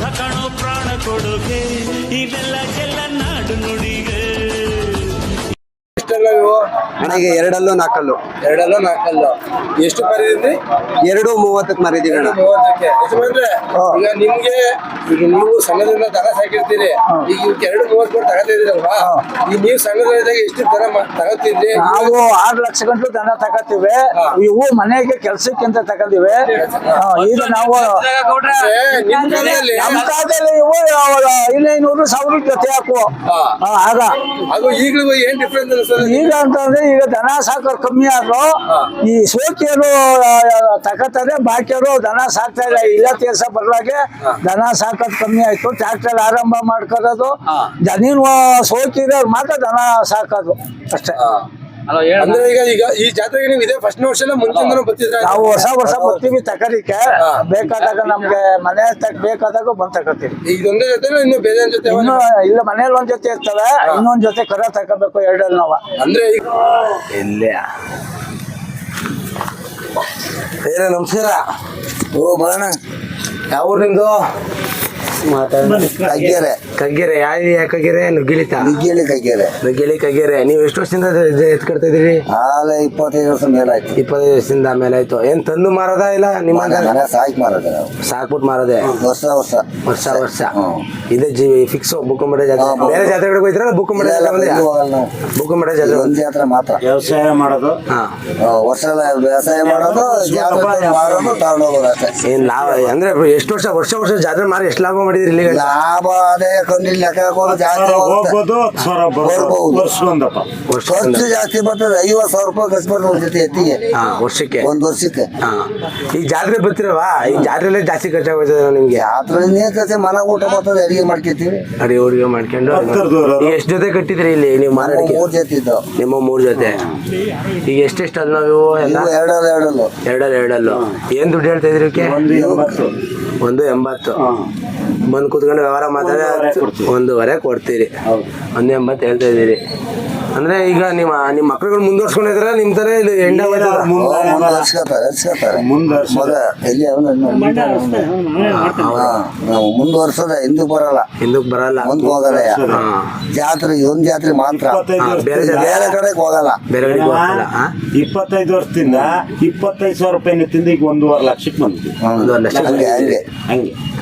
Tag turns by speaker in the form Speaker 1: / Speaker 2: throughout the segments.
Speaker 1: ತಕಣೋ ಪ್ರಾಣ ಕೊಡುಗೆ ಇವೆಲ್ಲ ಎಲ್ಲ ನಾಡು ನುಡಿಗೆ
Speaker 2: ಎಷ್ಟೆಲ್ಲ
Speaker 3: ನನಗೆ ಎರಡಲ್ಲೂ ನಾಲ್ಕಲ್ಲು?
Speaker 2: ಎರಡಲ್ಲೂ ನಾಲ್ಕಲ್ಲು. ಎಷ್ಟು ಮರಿದ್ರಿ?
Speaker 3: ಎರಡು ಮೂವತ್ತಕ್ಕೆ ಮರಿದೀವಿ ಅಣ್ಣ.
Speaker 2: ಮೂವತ್ತಕ್ಕೆ. ಯಜಮಾನ್ರೆ ಈಗ ನಿಮ್ಗೆ ಈಗ ನೀವು ಸಂಘದಿಂದ ದನ ಸಾಕಿರ್ತೀರಿ. ಈಗ ಇವಕ್ಕೆ ಎರಡು ಮೂವತ್ತು ಕೊಟ್ಟು ತಗೋತಾ ಇದೀರಲ್ವಾ ಈಗ ನೀವು ಸಂಘದಲ್ಲಿದ್ದಾಗ ಎಷ್ಟು ದನ ತಗೋತಿದ್ರಿ
Speaker 4: ನಾವು ಆರು ಲಕ್ಷ ಗಂಟಲು ದನ ತಗೋತೀವಿ. ಇವು ಮನೆಗೆ ಕೆಲ್ಸಕ್ಕಿಂತ ಇದು ಈಗ ನಾವು ನಮ್ಮ ಇವು ಐನೈನೂರು ಸಾವಿರ ಜೊತೆ ಹಾಕುವ.
Speaker 2: ಹಾ.
Speaker 4: ಆ, ಆಗ.
Speaker 2: ಅದು ಈಗಲೂ ಏನ್ ಡಿಫ್ರೆನ್ಸ್ ಅನ್ಸ್ತದೆ
Speaker 4: ಈಗ ಅಂತಂದ್ರೆ ಈಗ ದನ ಸಾಕೋರು ಕಮ್ಮಿ ಆದ್ರು ಈ ಸೋಕಿಯರು ತಗೋತಾರೆ ಬಾಕಿಯರು ದನ ಸಾಕ್ತಾ ಇಲ್ಲ. ಇಲ್ಲ ತೀರ್ಸ ಬರ್ಲಾಗೆ ದನ ಸಾಕೋದು ಕಮ್ಮಿ ಆಯ್ತು. ಟ್ರ್ಯಾಕ್ಟರ್ ಆರಂಭ ಮಾಡ್ಕೊಳ್ಳೋದು ಜಮೀನು ಸೋಕಿರೋರು ಮಾತ್ರ ದನ ಸಾಕೋದು. ಅಷ್ಟೇ.
Speaker 2: ಅಂದ್ರೆ ಈಗ ಈಗ ಈ ಜಾತ್ರೆಗೆ ನೀವು ಇದೇ ಫಸ್ಟ್ ವರ್ಷ ಮುಂಚಿಂದನೂ ಬರ್ತಿದ್ರೆ?
Speaker 4: ನಾವು ಹೊಸ ವರ್ಷ ಬರ್ತೀವಿ ತಕಲಿಕ್ಕೆ. ಬೇಕಾದಾಗ ನಮ್ಗೆ ಮನೆ ತಕ್ ಬೇಕಾದಾಗ ಬಂದ್ ತಗೋತೀವಿ
Speaker 2: ಇದೊಂದೇ ಜೊತೆ ಇನ್ನು ಬೇರೆ ಜೊತೆ
Speaker 4: ಇನ್ನು ಇಲ್ಲ ಮನೇಲಿ ಒಂದ್ ಜೊತೆ ಇರ್ತವೆ. ಇನ್ನೊಂದ್ ಜೊತೆ ಕರ ತಕೋಬೇಕು ಎರಡಲ್ಲಿ ನಾವ.
Speaker 2: ಅಂದ್ರೆ ಈಗ
Speaker 3: ಇಲ್ಲೇ. ಬೇರೆ ನಮಸ್ಕಾರ.
Speaker 2: ಓ ಬರೋಣ
Speaker 3: ಯಾವ ಊರು ನಿಮ್ದು? ಕಗ್ಗೆರೆ ಕಗ್ಗೆರೆ ಯಾವ ಕಗ್ಗೆರೆ ನುಗ್ಗಿಳಿತ
Speaker 5: ನುಗ್ಗಿಳಿ ಕಗ್ಗೆರೆ
Speaker 3: ನುಗ್ಗಿಳಿ ಕಗ್ಗೆರೆ ನೀವು ಎಷ್ಟು ವರ್ಷದಿಂದ ಎತ್ಕೊಡ್ತಾ ಇದೀರಿ
Speaker 5: ಆಲೆ ಇಪ್ಪತ್ತೈದು ವರ್ಷ ಮೇಲಾಯ್ತು.
Speaker 3: ಇಪ್ಪತ್ತೈದು ವರ್ಷದಿಂದ ಮೇಲೆ ಆಯ್ತು ಏನ್ ತಂದು ಮಾರದ ಇಲ್ಲ ನಿಮ್ಮ
Speaker 5: ಸಾಕ್ ಮಾರದ
Speaker 3: ಸಾಕ್ಬಿಟ್ಟು ಮಾರದೆ?
Speaker 5: ವರ್ಷ ವರ್ಷ.
Speaker 3: ವರ್ಷ ವರ್ಷ. ಇದೇ ಜೀವಿ ಫಿಕ್ಸ್ ಬುಕ್ಕಂಬಡ ಜಾತ್ರೆ. ಬೇರೆ ಜಾತ್ರೆಗಳಿಗೆ ಹೋಯ್ತಾರ ಬುಕ್ಕಂಬಡ ಬುಕ್ಕಂಬಡ ಜಾತ್ರೆ
Speaker 5: ಒಂದ್ ಜಾತ್ರೆ ಮಾತ್ರ.
Speaker 6: ವ್ಯವಸಾಯ ಮಾಡೋದು?
Speaker 3: ಹಾ.
Speaker 5: ವರ್ಷ ವ್ಯವಸಾಯ ಮಾಡೋದು ಮಾಡೋದು ತಗೊಂಡೋಗೋದು ಅಷ್ಟೇ.
Speaker 3: ಏನ್ ಲಾಭ? ಅಂದ್ರೆ ಎಷ್ಟು ವರ್ಷ ವರ್ಷ ವರ್ಷ ಜಾತ್ರೆ ಮಾರಿ ಎಷ್ಟು ಲಾಭ ಮಾಡಿದ್ರಿ ಇಲ್ಲಿ
Speaker 5: ಲಾಭ ಅದೇ ಕಂಡಿಲ್ಲ ಲೆಕ್ಕ ಜಾಸ್ತಿ
Speaker 6: ಹೋಗ್ಬೋದು
Speaker 5: ಖರ್ಚು ಜಾಸ್ತಿ ಬರ್ತದೆ ಐವತ್ತು ಸಾವಿರ ರೂಪಾಯಿ ಖರ್ಚು ಬರ್ತದೆ ಜೊತೆ ಎತ್ತಿಗೆ.
Speaker 3: ಹಾ ವರ್ಷಕ್ಕೆ.
Speaker 5: ಒಂದ್ ವರ್ಷಕ್ಕೆ.
Speaker 3: ಈ ಜಾತ್ರೆ ಬರ್ತಿರಲ್ವಾ? ಈ ಜಾತ್ರೆಲ್ಲೇ ಜಾಸ್ತಿ ಖರ್ಚಾಗೋಯ್ತದೆ ನಿಮ್ಗೆ?
Speaker 5: ಜಾತ್ರೆ ಕತೆ ಮನ ಊಟ ಬರ್ತದೆ ಅಡಿಗೆ ಮಾಡ್ಕೊತೀವಿ
Speaker 3: ಅಡಿ ಅಡುಗೆ ಮಾಡ್ಕೊಂಡು ಎಷ್ಟ್ ಜೊತೆ ಕಟ್ಟಿದ್ರಿ ಇಲ್ಲಿ ನೀವು ಮಾರಾಟಕ್ಕೆ?
Speaker 5: ಮೂರ್ ಜೊತೆ ಇದ್ದಾವ.
Speaker 3: ನಿಮ್ಮ ಮೂರ್ ಜೊತೆ. ಈಗ ಎಷ್ಟೆಷ್ಟು ಅಲ್ಲ ನಾವು ಎಲ್ಲ?
Speaker 5: ಎರಡಲ್ಲ ಎರಡಲ್ಲು.
Speaker 3: ಎರಡಲ್ಲ ಎರಡಲ್ಲು. ಏನ್ ದುಡ್ಡು ಹೇಳ್ತಾ ಇದ್ರಿ ಇವಕ್ಕೆ
Speaker 6: ಒಂದು ಎಂಬತ್ತು.
Speaker 3: ಒಂದು ಎಂಬತ್ತು. ಬಂದು ಕುತ್ಕೊಂಡು ವ್ಯವಹಾರ ಮಾತಾಡಿ
Speaker 6: ಒಂದೂವರೆ
Speaker 3: ಕೊಡ್ತೀರಿ. ಒಂದು ಎಂಬತ್ತು ಹೇಳ್ತಾ ಇದ್ದೀರಿ. ಅಂದ್ರೆ ಈಗ ನಿಮ್ಮ ನಿಮ್ಮ ಮಕ್ಳುಗಳು ಮುಂದುವರ್ಸ್ಕೊಂಡಿದ್ರೆ ನಿಮ್ ತರ ಇದು ಎಂಡ
Speaker 5: ನಾವು ಮುಂದುವರ್ಸೋದೆ ಹಿಂದಕ್ಕೆ ಬರಲ್ಲ.
Speaker 3: ಹಿಂದಕ್ಕೆ ಬರಲ್ಲ.
Speaker 5: ಮುಂದಕ್ಕೆ ಹೋಗಲ್ಲ ಜಾತ್ರೆ ಒಂದ್ ಜಾತ್ರೆ ಮಾತ್ರ.
Speaker 3: ಬೇರೆ
Speaker 5: ಕಡೆಗೆ ಹೋಗಲ್ಲ.
Speaker 3: ಬೇರೆ ಕಡೆಗೆ ಹೋಗಲ್ಲ. ಹಾ?
Speaker 6: ಇಪ್ಪತ್ತೈದು ವರ್ಷದಿಂದ ಇಪ್ಪತ್ತೈದು ಸಾವಿರ ರೂಪಾಯಿ ತಿಂದು ಈಗ ಒಂದೂವರೆ ಲಕ್ಷಕ್ಕೆ ಬಂದ್ವಿ
Speaker 3: ಒಂದೂವರೆ ಲಕ್ಷ
Speaker 5: ಹಂಗೆ ಹಂಗೆ.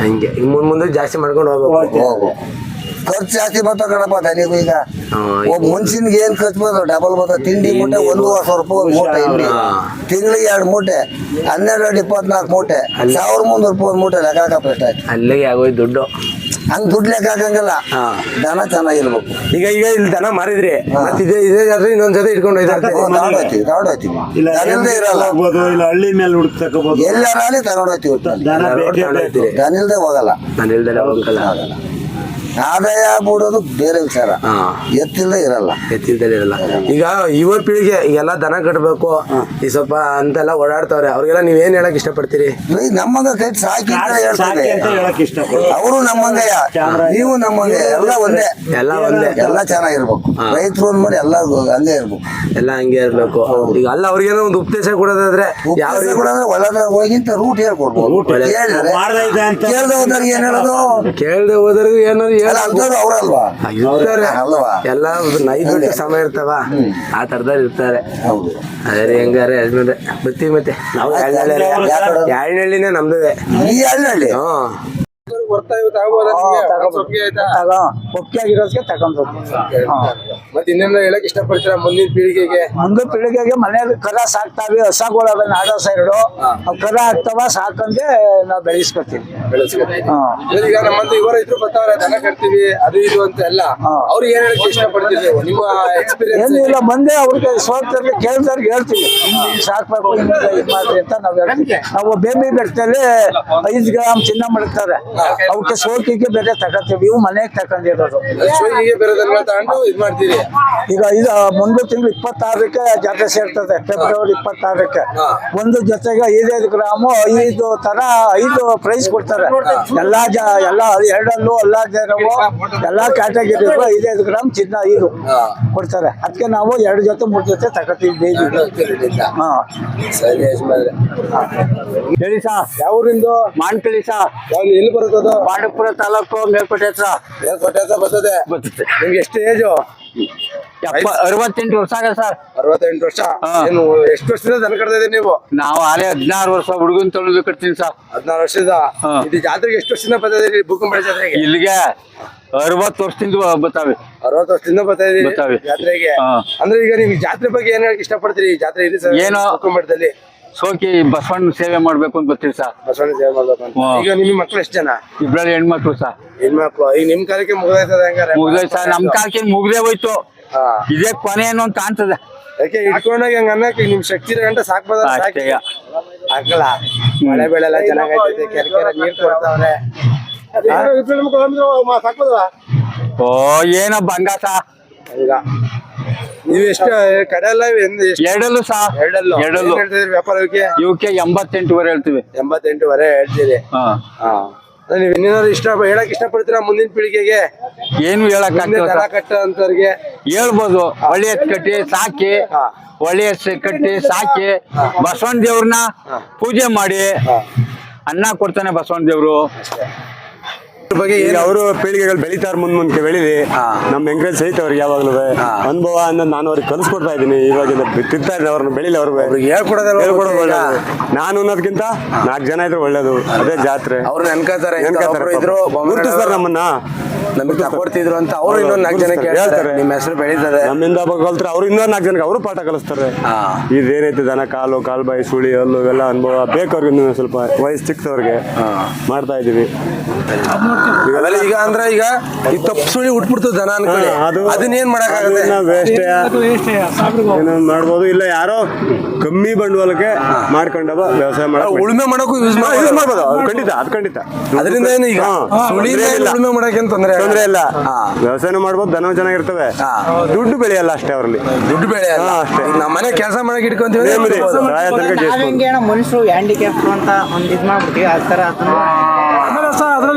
Speaker 6: ಹಂಗೆ.
Speaker 3: ಮುಂದ್ ಮುಂದೆ ಜಾಸ್ತಿ ಮಾಡ್ಕೊಂಡು ಹೋಗ್ಬೇಕು.
Speaker 5: ಖರ್ಚು ಜಾಸ್ತಿ ಬರ್ತಾವ ಕಣಪ್ಪ ದನಿಗೂ ಈಗ. ಒಬ್ಬ ಮನುಷ್ಯನ್ಗೆ ಏನ್ ಖರ್ಚು ಬರ್ತಾವ ಡಬಲ್ ಬರ್ತಾವ ತಿಂಡಿ ಮೂಟೆ ಒಂದೂವರೆ ಸಾವಿರ ರೂಪಾಯಿ ಒಂದು ಮೂಟೆ
Speaker 3: ಇಲ್ಲಿ.
Speaker 5: ತಿಂಗಳಿಗೆ ಎರಡು ಮೂಟೆ ಹನ್ನೆರಡು ಎರಡು ಇಪ್ಪತ್ನಾಲ್ಕು ಮೂಟೆ ಸಾವಿರ ಮುನ್ನೂರು ರೂಪಾಯಿ ಒಂದು ಮೂಟೆ ಲೆಕ್ಕ ಹಾಕಪ್ಪ
Speaker 3: ಅಲ್ಲಿಗೆ ಆಗೋಯ್ತು ದುಡ್ಡು.
Speaker 5: ಹಂಗ್ ದುಡ್ಡು ಲೆಕ್ಕ ಹಾಕಂಗಿಲ್ಲ. ದನ ಚೆನ್ನಾಗಿರ್ಬೇಕು.
Speaker 3: ಈಗ ಈಗ ಇಲ್ಲಿ ದನ ಮಾರಿದ್ರಿ. ಮತ್ತೆ ಇದೇ ಇದೇ ಜಾತ್ರೆ ಇನ್ನೊಂದ್ ಜೊತೆ ಇಟ್ಕೊಂಡು ಹೋಗ್ತೀವಿ ಇರ್ತೀರಿ?
Speaker 5: ತಗೊಂಡೋಗ್ತೀವಿ ತಗೊಂಡೋಗ್ತೀವಿ
Speaker 6: ಇಲ್ಲ
Speaker 5: ದನಿಲ್ದೆ ಇರಲ್ಲ.
Speaker 6: ಹೋಗ್ಬೋದು ಇಲ್ಲ ಹಳ್ಳಿ ಮೇಲೆ ಹುಡುಕ್ ತಗೋಬಹುದು
Speaker 5: ಎಲ್ಲಾರಲ್ಲಿ.
Speaker 6: ದನ
Speaker 5: ಇಲ್ದೆ ಹೋಗಲ್ಲ.
Speaker 3: ದನ ಹೋಗಲ್ಲ.
Speaker 5: ಆದಾಯ ಬಿಡೋದು ಬೇರೆ ವಿಚಾರ. ಎತ್ತಿಲ್ದೆ ಇರಲ್ಲ.
Speaker 3: ಎತ್ತಿಲ್ದಲೇ ಇರಲ್ಲ. ಈಗ ಯುವ ಪೀಳಿಗೆ ಈಗೆಲ್ಲ ದನ ಕಟ್ಟಬೇಕು ಈ ಸ್ವಲ್ಪ ಅಂತೆಲ್ಲ ಓಡಾಡ್ತಾವ್ರೆ ಅವ್ರಿಗೆಲ್ಲ ನೀವೇನ್ ಹೇಳಕ್ ಇಷ್ಟಪಡ್ತೀರಿ?
Speaker 5: ಪಡ್ತೀರಿ ನಮ್ಮಂಗ ಕೈ ಸಾಕಿ ಅವರು ನಮ್ಮಂಗಯ್ಯ ನೀವು ನಮ್ಮಂಗ ಎಲ್ಲ ಒಂದೇ.
Speaker 3: ಎಲ್ಲ ಒಂದೇ.
Speaker 5: ಎಲ್ಲ ಚೆನ್ನಾಗಿರ್ಬೇಕು. ರೈತರು ಅಂದ್ಮೇಲೆ ಎಲ್ಲ ಹಂಗೆ ಇರ್ಬೇಕು.
Speaker 3: ಎಲ್ಲ ಹಂಗೆ ಇರ್ಬೇಕು. ಈಗ ಅಲ್ಲ ಅವ್ರಿಗೇನೋ ಒಂದು ಉಪದೇಶ ಕೊಡೋದಾದ್ರೆ ಯಾವ
Speaker 5: ಉಪಯೋಗ ಕೂಡ ಒಳಗ ಹೋಗಿಂತ ರೂಟ್ ಹೇಳ್ಕೊಡ್ಬೋದು. ಕೇಳ್ದೆ ಹೋದ್ರಿಗೆ ಏನ್ ಹೇಳೋದು?
Speaker 3: ಕೇಳ್ದೆ ಹೋದ್ರಿಗೆ ಏನಾದ್ರು
Speaker 5: ಅವ್ರಲ್ವಾ?
Speaker 3: ಇರ್ತಾರೆ.
Speaker 5: ಅಲ್ವಾ?
Speaker 3: ಎಲ್ಲ ನೈಟ್ ಸಮಯ ಇರ್ತಾವ ಆ ತರದಲ್ಲಿ ಇರ್ತಾರೆ.
Speaker 5: ಹೌದು.
Speaker 3: ಅದೇ ರೀ ಹೆಂಗಾರೆ ಬರ್ತೀವಿ ಮತ್ತೆ. ನಾವು ಎರಡನಹಳ್ಳಿನೇ ನಮ್ದೇ
Speaker 5: ಈ
Speaker 3: ಹ್ಮ್.
Speaker 2: ಬರ್ತಾ ಇವತ್ತು ಆಗ್ಬೋದಾ ನಿಮ್ಗೆ? ಒಪ್ಪಿಗೆ
Speaker 4: ಆಗಿರೋದಕ್ಕೆ ತಗೊಂಡ್ಬೇಕು.
Speaker 2: ಮತ್ತೆ ಇನ್ನೇನ ಹೇಳಕ್ ಇಷ್ಟಪಡ್ತೀರಾ ಮುಂದಿನ ಪೀಳಿಗೆಗೆ?
Speaker 4: ಮುಂದಿನ ಪೀಳಿಗೆಗೆ ಮನೇಲಿ ಕರ ಸಾಕ್ತಾವೆ ಹಸಗಳವೆ ನಾಡಸ ನಾಡ ಸೈಡು. ಕರ ಆಗ್ತಾವ ಸಾಕಂಗೆ ನಾವು ಬೆಳೆಸ್ಕೊತೀವಿ.
Speaker 2: ಈಗ ನಮ್ಮಂತ ಯುವ ರೈತರು ಬರ್ತಾವ್ರೆ ದನ ಕಟ್ತೀವಿ ಅದು ಇದು ಅಂತ ಎಲ್ಲ. ಅವ್ರಿಗೆ ಏನ್ ಹೇಳಕ್ ಇಷ್ಟಪಡ್ತೀರಿ ನೀವು? ನಿಮ್ಮ ಎಕ್ಸ್ಪೀರಿಯನ್ಸ್
Speaker 4: ಏನಿಲ್ಲ ಬಂದೆ ಅವ್ರಿಗೆ ಸೋತರಿಗೆ ಕೇಳ್ದವ್ರಿಗೆ ಹೇಳ್ತೀವಿ. ಸಾಕ್ಬೇಕು ಹಿಂಗ್ ಇದ್ ಮಾಡ್ರಿ ಅಂತ ನಾವು ಹೇಳ್ತೀವಿ. ನಾವು ಬೇಬಿ ಬೆಟ್ಟದಲ್ಲಿ ಐದು ಗ್ರಾಮ್ ಚಿನ್ನ ಮಾಡ್ತಾರೆ ಅವಕ್ಕೆ ಸೋಕಿಗೆ ಬೇರೆ ತಗೋತೀವಿ. ಇವು ಮನೆಗೆ ತಗೊಂಡಿರೋದು.
Speaker 2: ಶೋಕಿಗೆ ಬೇರೆ ದನ ತಗೊಂಡು ಇದ್ ಮಾಡ್ತೀರಿ?
Speaker 4: ಈಗ ಇದು ಮುಂದೆ ತಿಂಗಳು ಇಪ್ಪತ್ತಾರಕ್ಕೆ ಜಾತ್ರೆ ಸೇರ್ತದೆ. ಫೆಬ್ರವರಿ ಇಪ್ಪತ್ತಾರಕ್ಕೆ. ಒಂದು ಜೊತೆಗೆ ಐದೈದು ಗ್ರಾಮು ಐದು ತರ ಐದು ಪ್ರೈಸ್ ಕೊಡ್ತಾರೆ. ಎಲ್ಲಾ ಜ ಎಲ್ಲ ಎರಡಲ್ಲೂ ಎಲ್ಲ ಜನವು ಎಲ್ಲಾ ಕ್ಯಾಟಗರಿಗೂ ಐದೈದು ಗ್ರಾಮ್ ಚಿನ್ನ ಐದು ಕೊಡ್ತಾರೆ. ಅದಕ್ಕೆ ನಾವು ಎರಡು ಜೊತೆ ಮೂರು ಜೊತೆ ತಗೋತೀವಿ ಡೈಲಿ ಹಾ
Speaker 2: ಸರಿ
Speaker 4: ಹೇಳಿ ಸಾ.
Speaker 2: ಮಾನ್ಕಳಿ
Speaker 4: ಮಾಡ್ಕೊಳ್ಳಿ ಸಾ.
Speaker 2: ಎಲ್ಲಿ ಎಲ್ಲಿ ಬರುತ್ತದ
Speaker 4: ಪಾಂಡವಪುರ ತಾಲೂಕು ಮೇಲ್ಕೋಟೆ ಹತ್ರ.
Speaker 2: ಮೇಲ್ಕೋಟೆ ಹತ್ರ ಬರ್ತದೆ.
Speaker 4: ಬರ್ತದೆ.
Speaker 2: ನಿಮ್ಗೆ ಎಷ್ಟು ಏಜು?
Speaker 4: ಅರವತ್ತೆಂಟು ವರ್ಷ ಆಗ ಸರ್.
Speaker 2: ಅರವತ್ತೆಂಟು ವರ್ಷ. ಏನು ಎಷ್ಟು ವರ್ಷದಿಂದ ದನ ಕಟ್ತಾ ಇದೀರಿ ನೀವು?
Speaker 4: ನಾವು ಆಲೇ ಹದಿನಾರು ವರ್ಷ ಹುಡುಗನ್ ತೊಳೆದು ಕಟ್ತೀನಿ ಸರ್.
Speaker 2: ಹದಿನಾರು ವರ್ಷದ. ಇದು ಜಾತ್ರೆಗೆ ಎಷ್ಟು ವರ್ಷದಿಂದ ಬರ್ತಾ ಇದೀರಿ ಬುಕ್ಕಂಬಳಿ ಜಾತ್ರೆಗೆ?
Speaker 4: ಇಲ್ಲಿಗೆ ಅರವತ್ತು ವರ್ಷದಿಂದ ಬರ್ತಾವೆ.
Speaker 2: ಅರವತ್ತು ವರ್ಷದಿಂದ ಬರ್ತಾ
Speaker 4: ಇದೀವಿ.
Speaker 2: ಜಾತ್ರೆಗೆ. ಅಂದ್ರೆ ಈಗ ನೀವು ಜಾತ್ರೆ ಬಗ್ಗೆ ಏನ್ ಹೇಳಕ್ ಇಷ್ಟಪಡ್ತೀರಿ ಈ ಜಾತ್ರೆ ಇದೆ ಸರ್
Speaker 4: ಏನು?
Speaker 2: ಬುಕ್ಕಂಬಳದಲ್ಲಿ
Speaker 4: ಸೋಕಿ ಬಸವಣ್ಣ ಸೇವೆ ಮಾಡ್ಬೇಕು ಅಂತ ಬರ್ತೀವಿ ಸರ್.
Speaker 2: ಬಸವಣ್ಣ ಸೇವೆ ಮಾಡ್ಬೇಕು ಅಂತ.
Speaker 4: ಹಾ.
Speaker 2: ಈಗ ನಿಮ್ ಮಕ್ಳು ಎಷ್ಟು ಜನ?
Speaker 4: ಇಬ್ಬರಲ್ಲಿ ಹೆಣ್ಮಕ್ಳು ಸರ್.
Speaker 2: ಹೆಣ್ಮಕ್ಳು. ಈಗ ನಿಮ್ ಕಾಲಕ್ಕೆ ಮುಗ್ದೈತದ ಹೆಂಗಾರೆ?
Speaker 4: ಮುಗ್ದೆ ಸರ್. ನಮ್ ಕಾಲಕ್ಕೆ ಮುಗ್ದೇ ಹೋಯ್ತು.
Speaker 2: ಹಾ.
Speaker 4: ಇದೇ ಕೊನೆ ಏನೋ ಅಂತ ಕಾಣ್ತದೆ.
Speaker 2: ಯಾಕೆ ಇಟ್ಕೊಂಡಾಗ ಹಂಗ ಅನ್ನಕ್ಕೆ ನಿಮ್ ಶಕ್ತಿ ಗಂಟ ಸಾಕ್ಬೋದ
Speaker 4: ಅಷ್ಟೇ.
Speaker 2: ಹಾಕಲ್ಲ ಮಳೆ ಬೆಳೆ ಎಲ್ಲ ಚೆನ್ನಾಗೈತೆ ಕೆರೆ ಕೆರೆ ನೀರ್ ಕೊಡ್ತಾವ್ರೆ. ಸಾಕ್ಬೋದ
Speaker 4: ಓ ಏನೋ ಬಂಗಾಸ
Speaker 2: ಹಂಗ ನೀವು ಎಷ್ಟು ಕಡೆ ಎಲ್ಲ ಎಂದು
Speaker 4: ಎರಡಲ್ಲೂ ಸಾ.
Speaker 2: ಎರಡಲ್ಲು.
Speaker 4: ಎರಡಲ್ಲೂ.
Speaker 2: ಹೇಳ್ತಿದ್ರಿ ವ್ಯಾಪಾರಕ್ಕೆ?
Speaker 4: ಇವಕ್ಕೆ ಎಂಬತ್ತೆಂಟುವರೆ ಹೇಳ್ತೀವಿ.
Speaker 2: ಎಂಬತ್ತೆಂಟುವರೆ ಹೇಳ್ತೀರಿ.
Speaker 4: ಹಾ.
Speaker 2: ಹಾ. ನೀವು ಇನ್ನೇನಾದ್ರು ಇಷ್ಟ ಹೇಳಕ್ ಇಷ್ಟಪಡ್ತೀರಾ ಮುಂದಿನ ಪೀಳಿಗೆಗೆ?
Speaker 4: ಏನು ಹೇಳಕ್
Speaker 2: ದನ ಕಟ್ಟ ಅಂತವ್ರಿಗೆ?
Speaker 4: ಹೇಳ್ಬೋದು. ಒಳ್ಳೆ ಎತ್ತು ಕಟ್ಟಿ ಸಾಕಿ.
Speaker 2: ಒಳ್ಳೆಯ
Speaker 4: ಒಳ್ಳೆ ಕಟ್ಟಿ ಸಾಕಿ. ಬಸವಣ್ಣ ದೇವ್ರನ್ನ ಪೂಜೆ ಮಾಡಿ. ಅನ್ನ ಕೊಡ್ತಾನೆ ಬಸವಣ್ಣ ದೇವ್ರು
Speaker 2: ಬಗ್ಗೆ
Speaker 7: ಈಗ ಅವರು ಪೀಳಿಗೆಗಳು ಬೆಳಿತಾರ ಮುಂದ್ ಮುಂದೆ ಬೆಳಿಲಿ. ನಮ್ ಎಂಕರೇಜ್ ಸಹಿತ ಅವ್ರಿಗೆ ಯಾವಾಗ್ಲೂ ಅನುಭವ ಅನ್ನೋದು ನಾನು ಅವ್ರಿಗೆ ಕಲಿಸ್ಕೊಡ್ತಾ ಇದ್ದೀನಿ. ಇವಾಗ ತಿರ್ತಾ ಇದ್ದೀನಿ ಅವ್ರನ್ನ ಬೆಳಿಲಿ ಅವ್ರಿಗೆ
Speaker 2: ಹೇಳ್ಕೊಡೋದಿಲ್ಲ ಹೇಳ್ಕೊಡೋದಲ್ವ
Speaker 7: ಹೇಳ್ಕೊಡೋದು ಒಳ್ಳೇದು ನಾನು ಅನ್ನೋದಕ್ಕಿಂತ ನಾಲ್ಕು ಜನ ಇದ್ರೆ ಒಳ್ಳೇದು. ಅದೇ ಜಾತ್ರೆ.
Speaker 2: ಅವ್ರು ನೆನ್ಕೋತಾರೆ ಇದ್ರು
Speaker 7: ಗುರುತಿಸ್ತಾರೆ ನಮ್ಮನ್ನ.
Speaker 2: ನಮಗೆ ತಗೊಡ್ತಿದ್ರು ಅಂತ ಅವ್ರು ಇನ್ನೊಂದು ನಾಲ್ಕು ಜನ ಕೇಳ್ತಾರೆ
Speaker 7: ಹೇಳ್ತಾರೆ.
Speaker 2: ನಿಮ್ಮ ಹೆಸರು ಬೆಳೀತದೆ.
Speaker 7: ನಮ್ಮಿಂದ ಕಲ್ತ್ರೆ ಅವ್ರು ಇನ್ನೊಂದು ನಾಲ್ಕು ಜನಕ್ಕೆ ಅವರು ಪಾಠ ಕಲಿಸ್ತಾರೆ. ಇದೇನೈತೆ ದನ ಕಾಲು ಕಾಲು ಬಾಯಿ ಸುಳಿ ಹಲ್ಲು ಇವೆಲ್ಲ ಅನುಭವ ಬೇಕವ್ರಿಗೆ ಇನ್ನೂ ಸ್ವಲ್ಪ ವಯಸ್ಸು ಚಿಕ್ಕದವ್ರಿಗೆ ಮಾಡ್ತಾ ಇದೀವಿ
Speaker 2: ಈಗ ಅಂದ್ರೆ ಈಗ ಈ ತಪ್ಪು ಸುಳಿ ಉಟ್ಬಿಡ್ತು ದನ ಅನ್ಕೊಳ್ಳಿ.
Speaker 7: ಅದನ್ನ ಅದು
Speaker 2: ಅದನ್ನೇನ್ ಮಾಡಕ್ಕಾಗತ್ತೆ
Speaker 7: ವೇಸ್ಟ್ ಏನೋ ಮಾಡ್ಬೋದು. ಇಲ್ಲ ಯಾರೋ ಕಮ್ಮಿ ಬಂಡವಾಳಕ್ಕೆ ಮಾಡ್ಕೊಂಡವ ವ್ಯವಸಾಯ ಮಾಡ
Speaker 2: ಉಳುಮೆ ಮಾಡಕ್ಕೂ ಯೂಸ್
Speaker 7: ಮಾಡ್ಬೋದು. ಖಂಡಿತ ಅದು ಖಂಡಿತ.
Speaker 2: ಅದರಿಂದ ಏನು ಈಗ
Speaker 7: ಸುಳಿ.
Speaker 2: ಉಳುಮೆ ಮಾಡಕ್ಕೆ ಏನ್ ತೊಂದ್ರೆ
Speaker 7: ಇಲ್ಲ. ವ್ಯವಸಾಯನೂ ಮಾಡ್ಬೋದು ದನ ಚೆನ್ನಾಗಿರ್ತವೆ. ದುಡ್ಡು ಬೆಳೆಯಲ್ಲ ಅಷ್ಟೇ ಅವ್ರಲ್ಲಿ.
Speaker 2: ದುಡ್ಡು
Speaker 7: ಬೆಳೆಯಲ್ಲ. ಅಷ್ಟೇ.
Speaker 2: ನಮ್ಮ ಮನೆ ಕೆಲಸ ಮಾಡಕ್ ಇಟ್ಕೊಂತೀವಿ
Speaker 8: ಮನುಷ್ಯರು ಹ್ಯಾಂಡಿಕ್ಯಾಪ್ ಅಂತ ಒಂದು ಇದ್ ಮಾಡ್ಬಿಡ್ತೀವಿ ಆ ತರ ಅದನ್ನ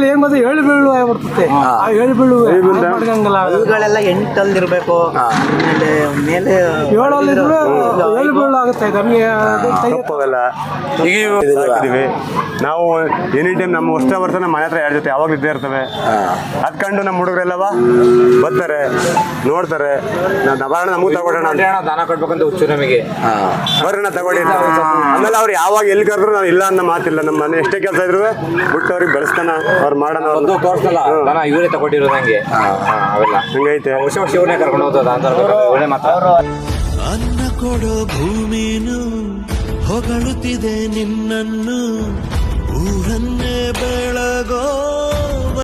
Speaker 9: ಏನ್ ಗೊತ್ತಾ ಏಳು ಬೀಳು ಆಗ್ಬಿಡ್ತೈತೆ ಆ ಏಳು ಬೀಳು ಮಾಡ್ಕಂಗಲ್ಲ
Speaker 8: ಹುಲ್ಗಳೆಲ್ಲ ಎಂಟಲ್ದಿರ್ಬೇಕು ಆಮೇಲೆ ಮೇಲೆ
Speaker 9: ಏಳಲ್ಲಿದ್ರೆ ಏಳು ಬೀಳು ಆಗುತ್ತೆ ನಮಗೆ ಅದು
Speaker 2: ಈಗ ಇವು-
Speaker 7: ಹಾಕಿದೀವಿ ನಾವು ಎನಿ ಟೈಮ್ ನಮ್ಮ ವರ್ಷ ವರ್ಷ ನಮ್ಮ ಮನೆ ಹತ್ರ ಎರಡು ಜೊತೆ ಯಾವಾಗ ಇದ್ದೇ ಇರ್ತವೆ. ಅದ್ಕೊಂಡು ನಮ್ಮ ಹುಡುಗರೆಲ್ಲವ? ಬರ್ತಾರೆ. ನೋಡ್ತಾರೆ. ನಾವು ನಬಾರಣ ನಮಗೂ ತಗೊಳ್ಳೋಣ ಅಂತ.
Speaker 10: ದಾನ ಕೊಡ್ಬೇಕಂತ ಹುಚ್ಚು ನಮಗೆ.
Speaker 7: ಬರ್ರಣ ತಗೊಳ್ಳಿ ಅಂತ. ಆಮೇಲೆ ಅವ್ರು ಯಾವಾಗ ಎಲ್ಲಿ ಕರೆದ್ರು ನಾವು ಇಲ್ಲ ಅನ್ನೋ ಮಾತಿಲ್ಲ. ನಮ್ಮ ಮನೆ ಎಷ್ಟೇ ಕೆಲಸ ಇದ್ರು ಬಿಟ್ಟು ಅವ್ರಿಗೆ ಬೆಳೆಸ್ತಾನ ಅವ್ರು ಮಾಡೋಣ
Speaker 10: ಒಂದು ತೋರ್ಸಲ್ಲ ದನ ಇವರೇ ತಗೊಂಡಿರೋದು ನಂಗೆ ಅವೆಲ್ಲ.
Speaker 7: ಹಂಗೈತೆ.
Speaker 10: ವರ್ಷ ವರ್ಷ ಇವ್ರನ್ನೇ ಕರ್ಕೊಂಡು ಹೋಗ್ತದ ಅಂತ ಇವರೇ ಮಾತ್ರ.
Speaker 1: ಅನ್ನ ಕೊಡೋ ಭೂಮಿನು ಹೊಗಳುತ್ತಿದೆ ನಿನ್ನನ್ನು. ಊರನ್ನೇ ಬೆಳಗೋ